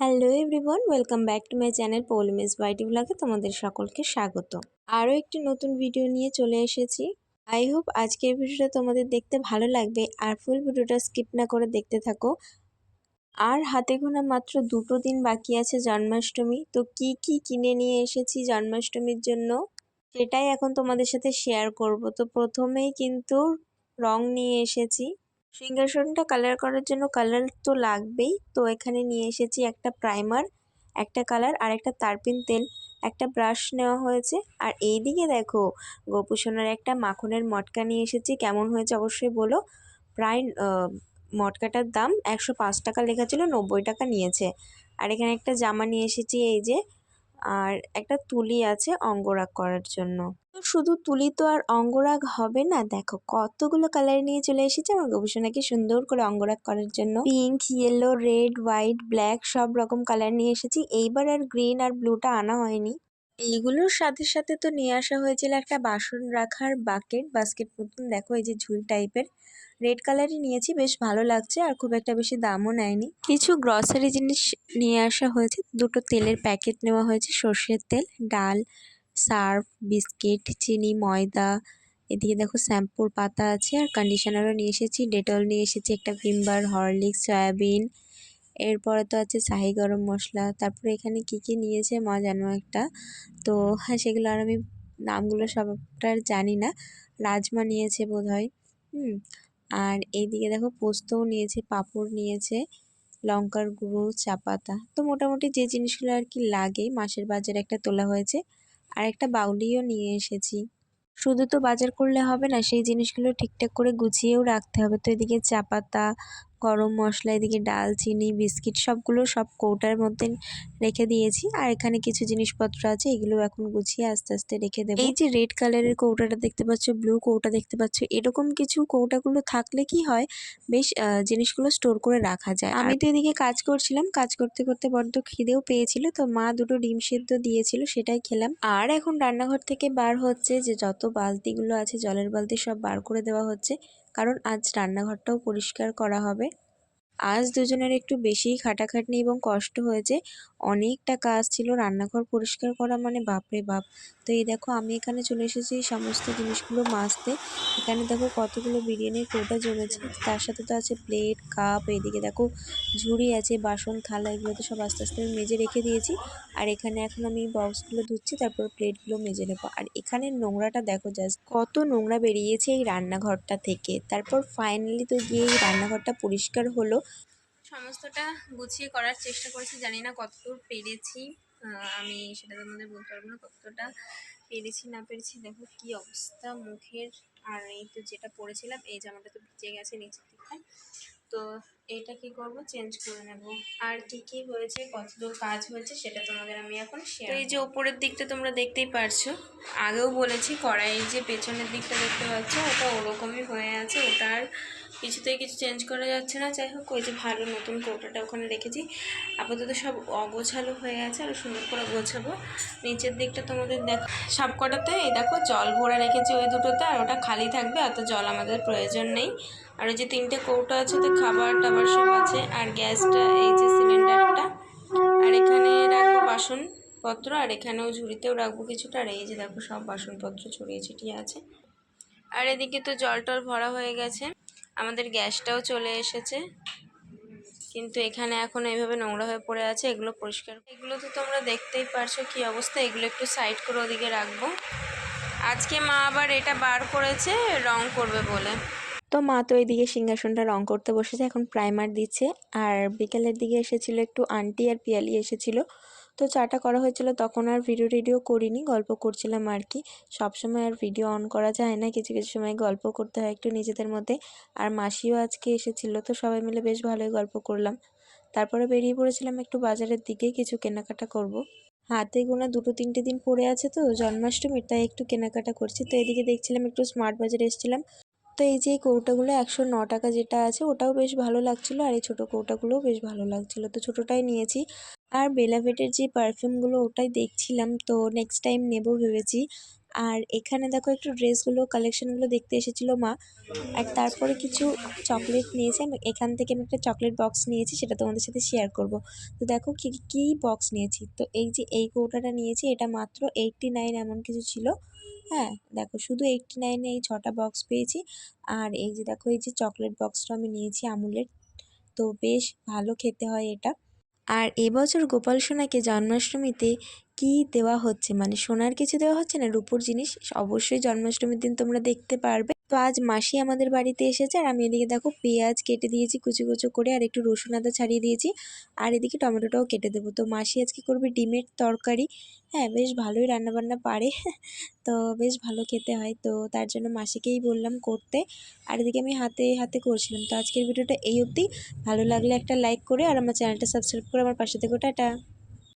Hello everyone welcome back to my channel পৌলমিস বাইটি ব্লগে তোমাদের সকলকে স্বাগত। আরও একটি নতুন ভিডিও নিয়ে চলে এসেছি। আই হোপ আজকের ভিডিওটা তোমাদের দেখতে ভালো লাগবে, আর ফুল ভিডিওটা স্কিপ না করে দেখতে থাকো। আর হাতে গোনা মাত্র দুটো দিন বাকি আছে জন্মাষ্টমী, তো কি কি কিনে নিয়ে এসেছি জন্মাষ্টমীর জন্য, সেটাই এখন তোমাদের সাথে শেয়ার করব। তো প্রথমেই কিন্তু রং নিয়ে এসেছি। সিংহাসনটা কালার করার জন্য কালার তো লাগবেই। তো এখানে নিয়ে এসেছি একটা প্রাইমার একটা কালার আর একটা তারপিন তেল। একটা ব্রাশ নেওয়া হয়েছে। আর এই দিকে দেখো, গোপুসোনার একটা মাখনের মটকা নিয়ে এসেছি। কেমন হয়েছে অবশ্যই বলো। প্রায় মটকাটার দাম একশো পাঁচ টাকা লেখা ছিল, নব্বই টাকা নিয়েছে। আর এখানে একটা জামা নিয়ে এসেছি, এই যে আর একটা তুলি আছে অঙ্গরাগ করার জন্য। তো শুধু তুলি তো আর অঙ্গরাগ হবে না, দেখো কতগুলো কালার নিয়ে চলে এসেছে, আমার গবেষণাকে সুন্দর করে অঙ্গরাগ করার জন্য। Pink yellow red white black সব রকম কালার নিয়ে এসেছি, এইবার আর গ্রিন আর ব্লুটা আনা হয়নি। এইগুলোর সাথে সাথে তো নিয়ে আসা হয়েছিল একটা বাসন রাখার বাকেট বাস্কেট মতন, দেখো এই যে ঝুল টাইপের রেড কালারই নিয়েছি, বেশ ভালো লাগছে আর খুব একটা বেশি দামও নেয়নি। কিছু গ্রসারি জিনিস নিয়ে আসা হয়েছে, দুটো তেলের প্যাকেট নেওয়া হয়েছে, সর্ষের তেল, ডাল, সার্ফ, বিস্কিট, চিনি, ময়দা, এদিকে দেখো শ্যাম্পুর পাতা আছে আর কন্ডিশনারও নিয়ে এসেছি ডেটল নিয়ে এসেছি একটা ভিমবার হরলিক্স সয়াবিন এরপরে তো আছে শাহি গরম মশলা, তারপরে এখানে কি কি নিয়েছে মা জানো একটা? তো হ্যাঁ সেগুলো আর আমি নামগুলো সবটার জানি না, রাজমা নিয়েছে বোধ হয় হুম আর এইদিকে দেখো পোস্তও নিয়েছে, পাঁপড় নিয়েছে, লঙ্কার গুঁড়ো, চা পাতা। তো মোটামুটি যে জিনিসগুলো আর কি লাগে, মাসের বাজার একটা তোলা হয়েছে। আর একটা বাউলিও নিয়ে এসেছি। শুধু তো বাজার করলে হবে না, সেই জিনিসগুলো ঠিকঠাক করে গুছিয়েও রাখতে হবে। তো এদিকে চা পাতা গরম মশলা, এদিকে ডালচিনি, বিস্কিট সবগুলো সব কৌটার মধ্যে রেখে দিয়েছি। আর এখানে কিছু জিনিসপত্র আছে, এগুলো এখন গুছিয়ে আস্তে আস্তে রেখে দেবো। এই যে রেড কালারের কৌটাটা দেখতে পাচ্ছ ব্লু কৌটা দেখতে পাচ্ছ, এরকম কিছু কৌটাগুলো থাকলে কি হয়, বেশ জিনিসগুলো স্টোর করে রাখা যায়। আমি তো এদিকে কাজ করছিলাম, কাজ করতে করতে বড্ড খিদেও পেয়েছিল, তো মা দুটো ডিম সেদ্ধ দিয়েছিল, সেটাই খেলাম। আর এখন রান্নাঘর থেকে বার হচ্ছে, যে যত বালতিগুলো আছে, জলের বালতি সব বার করে দেওয়া হচ্ছে। কারণ আজ রান্নাঘরটাও পরিষ্কার করা হবে। আজ দুজনের একটু বেশিই খাটাখাটনি এবং কষ্ট হয়েছে। অনেকটা কাজ ছিল রান্নাঘর পরিষ্কার করা মানে বাপরে বাপ। তো এই দেখো, আমি এখানে চলে এসেছি এই সমস্ত জিনিসগুলো মাজতে। এখানে দেখো কতগুলো বিরিয়ানির কৌটা জমেছে, তার সাথে তো আছে প্লেট কাপ এদিকে দেখো ঝুড়ি আছে, বাসন, থালা, এগুলো তো সব আস্তে আস্তে মেজে রেখে দিয়েছি। আর এখানে এখন আমি বক্সগুলো ধুচ্ছি, তারপর প্লেটগুলো মেজে নেব। আর এখানে নোংরাটা দেখো জাস্ট কত নোংরা বেরিয়েছে এই রান্নাঘরটা থেকে। তারপর ফাইনালি তো গিয়ে এই রান্নাঘরটা পরিষ্কার হলো। সমস্তটা গুছিয়ে করার চেষ্টা করেছি। জানি না কতদূর পেরেছি। আমি সেটা তোমাদের বলতে পারব না কতটা পেরেছি, না পেরেছি। দেখো কি অবস্থা মুখের। আর এই তো যেটা পরেছিলাম এই জামাটা তো ভিজে গেছে নিচের দিকটা তো এটা কি করব? চেঞ্জ করে নেব। আর কি কি হয়েছে? কতদূর কাজ হয়েছে সেটা তোমাদের আমি এখন শেয়ার এই যে ওপরের দিকটা তোমরা দেখতেই পারছ। আগেও বলেছি কড়াইয়ের যে পেছনের দিকটা দেখতে পাচ্ছ ওটা ওরকমই হয়ে আছে। ওটা আর কিছুতেই কিছু চেঞ্জ করা যাচ্ছে না। যাই হোক ওই যে ভালো নতুন কৌটাটা ওখানে রেখেছি। আপাতত সব অগোছালো হয়ে আছে। আর সুন্দর করে গোছাবো। নিচের দিকটা তোমাদের দেখ সব কটাতে এই দেখো জল ভরা রেখেছি ওই দুটোতে আর ওটা খালি থাকবে অত জল আমাদের প্রয়োজন নেই। আর ওই যে তিনটে কৌটো আছে, তো খাবার টাবার সব আছে, আর গ্যাসটা, এই যে সিলিন্ডারটা, আর এখানে রাখব বাসনপত্র, আর এখানেও ঝুড়িতেও রাখব কিছুটা, আর এই যে দেখো সব বাসনপত্র ছড়িয়ে ছিটিয়ে আছে। আর এদিকে তো জল টল ভরা হয়ে গেছে, আমাদের গ্যাসটাও চলে এসেছে, কিন্তু এখানে এখন এইভাবে নোংরা হয়ে পড়ে আছে, এগুলো পরিষ্কার। এগুলো তো তোমরা দেখতেই পারছ কি অবস্থা, এগুলো একটু সাইড করে ওদিকে রাখব। আজকে মা আবার এটা বার করেছে, রং করবে বলে। তো মা তো এইদিকে সিংহাসনটা রং করতে বসেছে, এখন প্রাইমার দিচ্ছে। আর বিকেলের দিকে এসেছিল একটু আন্টি আর পিয়ালি এসেছিল। তো চাটা করা হয়েছিল, তখন আর ভিডিও টিডিও করিনি, গল্প করছিলাম আর কি। সবসময় আর ভিডিও অন করা যায় না, কিছু কিছু সময় গল্প করতে হয় একটু নিজেদের মধ্যে। আর মাসিও আজকে এসেছিল, তো সবাই মিলে বেশ ভালোই গল্প করলাম। তারপরে বেরিয়ে পড়েছিলাম একটু বাজারের দিকে, কিছু কেনাকাটা করব। হাতে গোনা দুটো তিনটে দিন পড়ে আছে তো, জন্মাষ্টমীর, তাই একটু কেনাকাটা করছি। তো এদিকে দেখছিলাম একটু স্মার্ট বাজারে এসেছিলাম। তো এই যে কৌটাগুলো একশো ন টাকা যেটা আছে, ওটাও বেশ ভালো লাগছিল। আর এই ছোটো কৌটাগুলোও বেশ ভালো লাগছিল। তো ছোটোটাই নিয়েছি। আর বেলাভেটের যে পারফিউমগুলো ওটাই দেখছিলাম, তো নেক্সট টাইম নেব ভেবেছি। আর এখানে দেখো একটু ড্রেসগুলো, কালেকশনগুলো দেখতে এসেছিল মা। আর তারপরে কিছু চকলেট নিয়েছি। আমি এখান থেকে আমি একটা চকলেট বক্স নিয়েছি, সেটা তোমাদের সাথে শেয়ার করব। তো দেখো কী কী বক্স নিয়েছি? তো এই যে এই কৌটাটা নিয়েছি, এটা মাত্র এইটটি নাইন এমন কিছু ছিল। হ্যাঁ দেখো শুধু এইটটি নাইনে এই ছটা বক্স পেয়েছি। আর এই যে দেখো, এই যে চকলেট বক্সটা আমি নিয়েছি আমুলের। তো বেশ ভালো খেতে হয় এটা। আর এবছর গোপাল সোনাকে জন্মাষ্টমীতে কি দেওয়া হচ্ছে? মানে সোনার কিছু দেওয়া হচ্ছে না? রূপোর জিনিস অবশ্যই জন্মাষ্টমীর দিন তোমরা দেখতে পারবে। তো আজ মাসি আমাদের বাড়িতে এসেছে আর আমি এদিকে দেখো পেঁয়াজ কেটে দিয়েছি, কুচু কুচু করে আর একটু রসুন আদা ছাড়িয়ে দিয়েছি আর এদিকে টমেটোটাও কেটে দেবো। তো মাসি আজকে করবে? ডিমের তরকারি। হ্যাঁ বেশ ভালোই রান্নাবান্না পারে। তো বেশ ভালো খেতে হয়। তো তার জন্য মাসিকেই বললাম করতে আর এদিকে আমি হাতে হাতে করছিলাম। তো আজকের ভিডিওটা এই অবধি। ভালো লাগলে একটা লাইক করে আর আমার চ্যানেলটা সাবস্ক্রাইব করে আমার পাশে থেকে। টাটা।